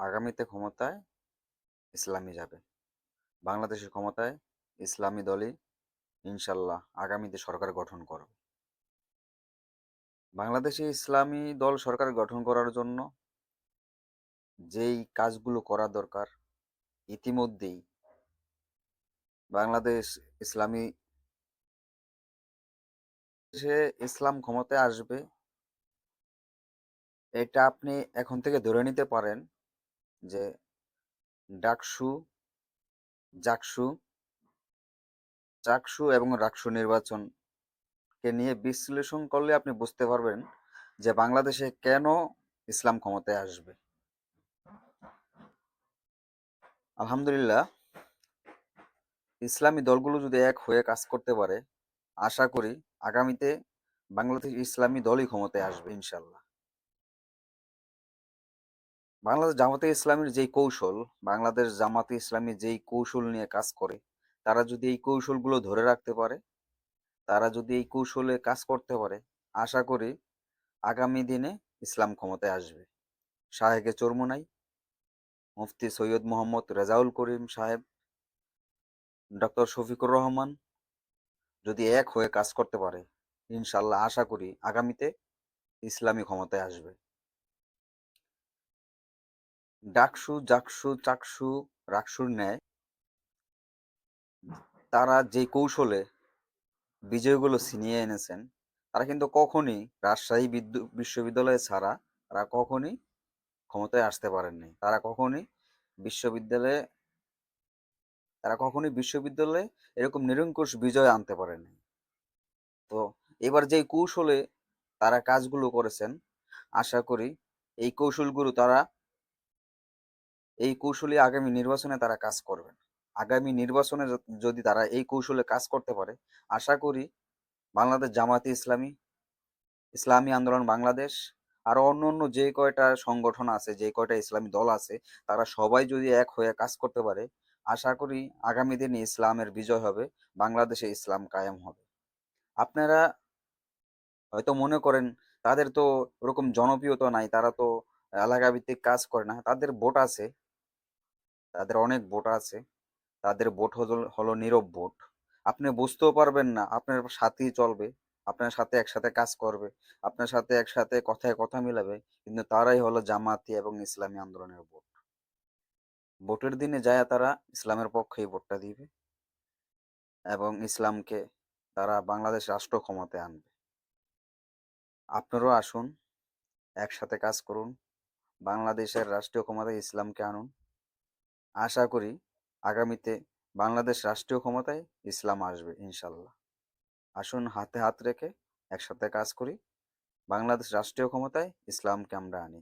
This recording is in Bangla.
আগামীতে ক্ষমতায় ইসলামী যাবে। বাংলাদেশের ক্ষমতায় ইসলামী দলই ইনশাল্লাহ আগামীতে সরকার গঠন করবে। বাংলাদেশে ইসলামী দল সরকার গঠন করার জন্য যেই কাজগুলো করা দরকার, ইতিমধ্যেই বাংলাদেশ ইসলামী সে ইসলাম ক্ষমতায় আসবে। এটা আপনি এখন থেকে ধরে নিতে পারেন যে ডাকসু জাকসু চাকসু এবং রাকসু নির্বাচনকে নিয়ে বিশ্লেষণ করলে আপনি বুঝতে পারবেন যে বাংলাদেশে কেন ইসলাম ক্ষমতায় আসবে। আলহামদুলিল্লাহ, ইসলামী দলগুলো যদি এক হয়ে কাজ করতে পারে, আশা করি আগামীতে বাংলাদেশ ইসলামী দলই ক্ষমতায় আসবে ইনশাল্লাহ। বাংলাদেশ জামাতে ইসলামীর যেই কৌশল, বাংলাদেশ জামাতে ইসলামী যেই কৌশল নিয়ে কাজ করে, তারা যদি এই কৌশলগুলো ধরে রাখতে পারে, তারা যদি এই কৌশলে কাজ করতে পারে, আশা করি আগামী দিনে ইসলাম ক্ষমতায় আসবে। শাহেকে চরমুনাই মুফতি সৈয়দ মোহাম্মদ রেজাউল করিম সাহেব, ডক্টর শফিকুর রহমান যদি এক হয়ে কাজ করতে পারে, ইনশাল্লাহ আশা করি আগামীতে ইসলামী ক্ষমতায় আসবে। ডাকসু, জাকসু, চাকসু, রাকসুর ন্যায় তারা যে কৌশলে বিজয়গুলো ছিনিয়ে এনেছেন, তারা কিন্তু কখনই রাজশাহী বিশ্ববিদ্যালয় ছাড়া তারা কখনই ক্ষমতায় আসতে পারেননি। তারা কখনই বিশ্ববিদ্যালয়ে, তারা কখনই বিশ্ববিদ্যালয়ে এরকম নিরঙ্কুশ বিজয় আনতে পারেনি তো এবার যে কৌশলে তারা কাজগুলো করেছেন, আশা করি এই কৌশলগুলো তারা এই কৌশলে আগামী নির্বাচনে তারা কাজ করবেন। আগামী নির্বাচনে যদি তারা এই কৌশলে কাজ করতে পারে, আশা করি বাংলাদেশ জামাতে ইসলামী ইসলামী আন্দোলন বাংলাদেশ আরও অন্য অন্য যে কয়টা সংগঠন আছে, যে কয়টা ইসলামী দল আছে, তারা সবাই যদি এক হয়ে কাজ করতে পারে, আশা করি আগামী দিনে ইসলামের বিজয় হবে, বাংলাদেশে ইসলাম কায়েম হবে। আপনারা হয়তো মনে করেন, তাদের তো ওরকম জনপ্রিয়তা নাই, তারা তো এলাকা ভিত্তিক কাজ করে না, তাদের ভোট আছে তাদের অনেক ভোট আছে। তাদের ভোট হলো নীরব ভোট আপনি বুঝতেও পারবেন না, আপনার সাথেই চলবে, আপনার সাথে একসাথে কাজ করবে, আপনার সাথে একসাথে কথায় কথা মিলাবে, কিন্তু তারাই হলো জামাতি এবং ইসলামী আন্দোলনের ভোট ভোটের দিনে যায় তারা ইসলামের পক্ষেই ভোটটা দিবে এবং ইসলামকে তারা বাংলাদেশ রাষ্ট্র ক্ষমতায় আনবে। আপনারাও আসুন, একসাথে কাজ করুন, বাংলাদেশের রাষ্ট্রীয় ক্ষমতায় ইসলামকে আনুন। আশা করি আগামীতে বাংলাদেশ রাষ্ট্রীয় ক্ষমতায় ইসলাম আসবে, ইনশাল্লাহ। আসুন হাতে হাত রেখে একসাথে কাজ করি, বাংলাদেশ রাষ্ট্রীয় ক্ষমতায় ইসলামকে আমরা আনি।